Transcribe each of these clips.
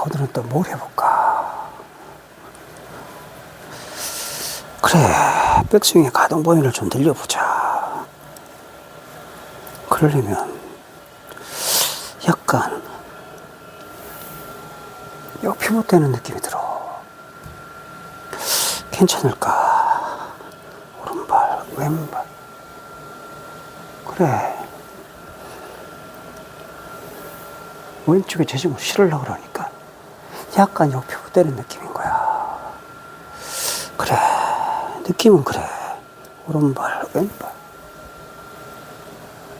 자, 오늘은 또 뭘 해볼까? 그래, 백스윙의 가동 범위를 좀 늘려보자. 그러려면 약간 옆피못되는 느낌이 들어. 괜찮을까? 오른발, 왼발. 그래. 왼쪽에 재중을 실으려고 그러니까 약간 옆피못되는 느낌인 거야. 그래. 느낌은 그래. 오른발, 왼발.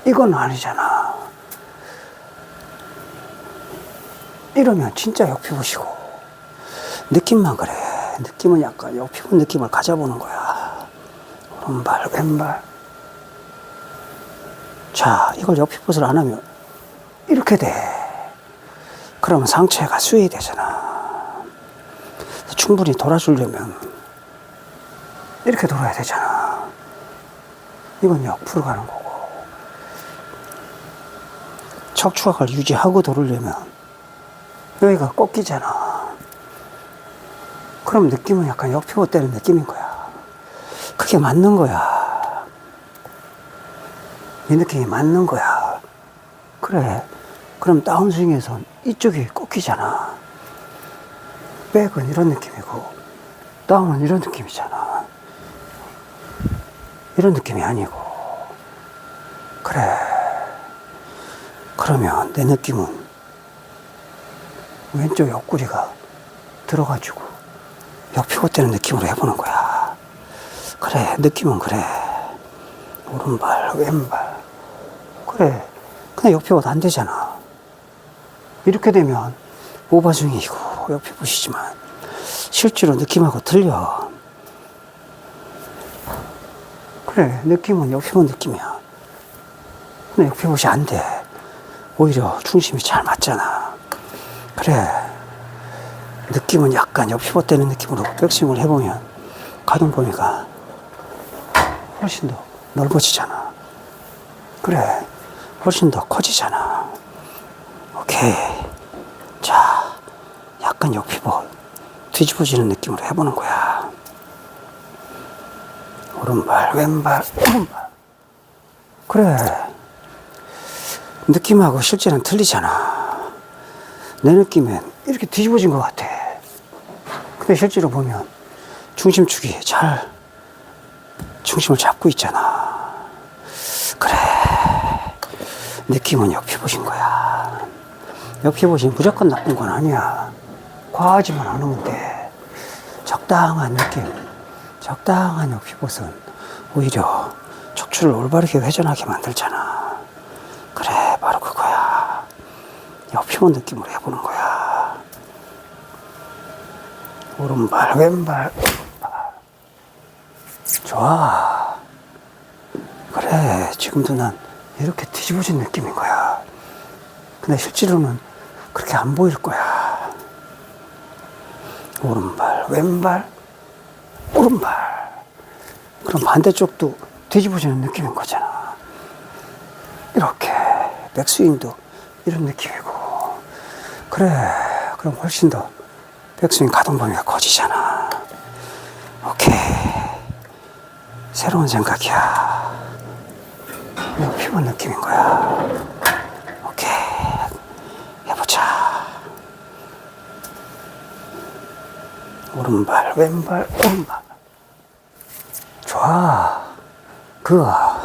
이건 아니잖아. 이러면 진짜 옆피봇이고 느낌만 그래. 느낌은 약간 옆피봇 느낌을 가져보는 거야. 오른발, 왼발. 자, 이걸 옆피봇을 안 하면 이렇게 돼. 그러면 상체가 수행이 되잖아. 충분히 돌아주려면 이렇게 돌아야 되잖아. 이건 옆으로 가는 거고. 척추각을 유지하고 돌으려면 여기가 꺾이잖아. 그럼 느낌은 약간 때는 느낌인 거야. 그게 맞는 거야. 이 느낌이 맞는 거야. 그래. 그럼 다운스윙에선 이쪽이 꺾이잖아. 백은 이런 느낌이고, 다운은 이런 느낌이잖아. 이런 느낌이 아니고. 그래. 그러면 내 느낌은 왼쪽 옆구리가 들어가지고 옆피고 때는 느낌으로 해보는 거야. 그래, 느낌은 그래. 오른발, 왼발. 그래. 근데 옆피고 안 되잖아. 이렇게 되면 오버스윙이고 옆에 보시지만 실제로 느낌하고 틀려. 그래, 느낌은 옆에 본 느낌이야. 근데 옆에 보시 안 돼. 오히려 중심이 잘 맞잖아. 그래. 느낌은 약간 옆피봇 되는 느낌으로 백스윙을 해보면 가동 범위가 훨씬 더 넓어지잖아. 그래. 훨씬 더 커지잖아. 오케이. 자, 약간 옆피봇 뒤집어지는 느낌으로 해보는 거야. 오른발, 왼발, 오른발. 그래. 느낌하고 실제는 틀리잖아. 내 느낌엔 이렇게 뒤집어진 것 같아. 근데 실제로 보면 중심축이 잘 중심을 잡고 있잖아. 그래. 느낌은 옆피봇인 거야. 옆피봇이 무조건 나쁜 건 아니야. 과하지만 않으면 돼. 적당한 느낌, 적당한 옆피봇은 오히려 척추를 올바르게 회전하게 만들잖아. 그래, 바로 그거야. 옆피봇 느낌으로 해보는 거야. 오른발, 왼발, 오른발. 좋아. 그래, 지금도 난 이렇게 뒤집어진 느낌인 거야. 근데 실제로는 그렇게 안 보일 거야. 오른발, 왼발, 오른발. 그럼 반대쪽도 뒤집어지는 느낌인 거잖아. 이렇게 백스윙도 이런 느낌이고. 그래, 그럼 훨씬 더 백스윙 가동 범위가 커지잖아. 오케이. 새로운 생각이야. 이거 피부 느낌인 거야. 오케이. 해보자. 오른발, 왼발, 오른발. 좋아. 그거.